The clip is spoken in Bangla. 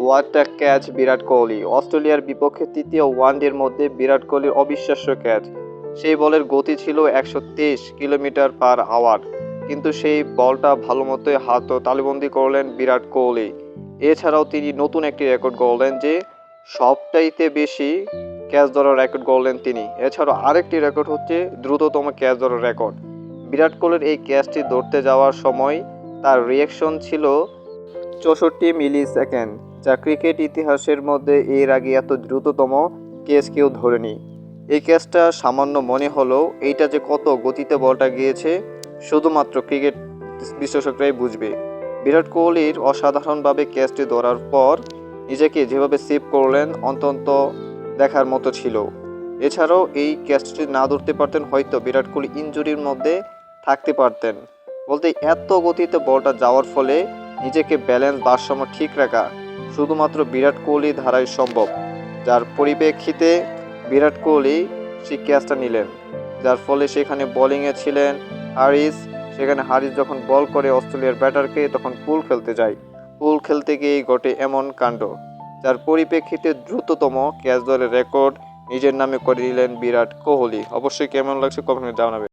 What a catch Virat Kohli. অস্ট্রেলিয়ার বিপক্ষে তৃতীয় ওয়ানডের মধ্যে বিরাট কোহলির অবিশ্বাস্য ক্যাচ। সেই বলের গতি ছিল একশো তেইশ কিলোমিটার পার আওয়ার। কিন্তু সেই বলটা ভালো মতোই হাত তালিবন্দি করলেন বিরাট কোহলি। এছাড়াও তিনি নতুন একটি রেকর্ড গড়লেন যে সবটাইতে বেশি ক্যাচ ধরার রেকর্ড গড়লেন তিনি। এছাড়াও আরেকটি রেকর্ড হচ্ছে দ্রুততম ক্যাচ ধরার রেকর্ড। বিরাট কোহলির এই ক্যাচটি ধরতে যাওয়ার সময় তার রিয়াকশন ছিল চৌষট্টি মিলি সেকেন্ড যা ক্রিকেট ইতিহাসের মধ্যে এর আগে এত দ্রুততম ক্যাচ কেউ ধরেনি। এই ক্যাচটা সামান্য মনে হলেও এইটা যে কত গতিতে বলটা গিয়েছে, শুধুমাত্র ক্রিকেট বিশ্লেষকরাই বুঝবে। বিরাট কোহলির অসাধারণভাবে ক্যাচটি ধরার পর নিজেকে যেভাবে সেভ করলেন অন্তত দেখার মতো ছিল। এছাড়াও এই ক্যাচটি না ধরতে পারতেন হয়তো বিরাট কোহলি ইনজুরির মধ্যে থাকতে পারতেন। বলতে এত গতিতে বলটা যাওয়ার ফলে নিজেকে ব্যালেন্স ভারসাম্য ঠিক রাখা শুধুমাত্র বিরাট কোহলি ধারাই সম্ভব। যার পরিপ্রেক্ষিতে বিরাট কোহলি সেই ক্যাচটা নিলেন, যার ফলে সেখানে বোলিংয়ে ছিলেন হারিস, সেখানে হারিস যখন বল করে অস্ট্রেলিয়ার ব্যাটারকে, তখন পুল খেলতে যায়। পুল খেলতে গিয়েই ঘটে এমন কাণ্ড, যার পরিপ্রেক্ষিতে দ্রুততম ক্যাচ দলের রেকর্ড নিজের নামে করে নিলেন বিরাট কোহলি। অবশ্যই কেমন লাগছে কমেন্টে জানাবে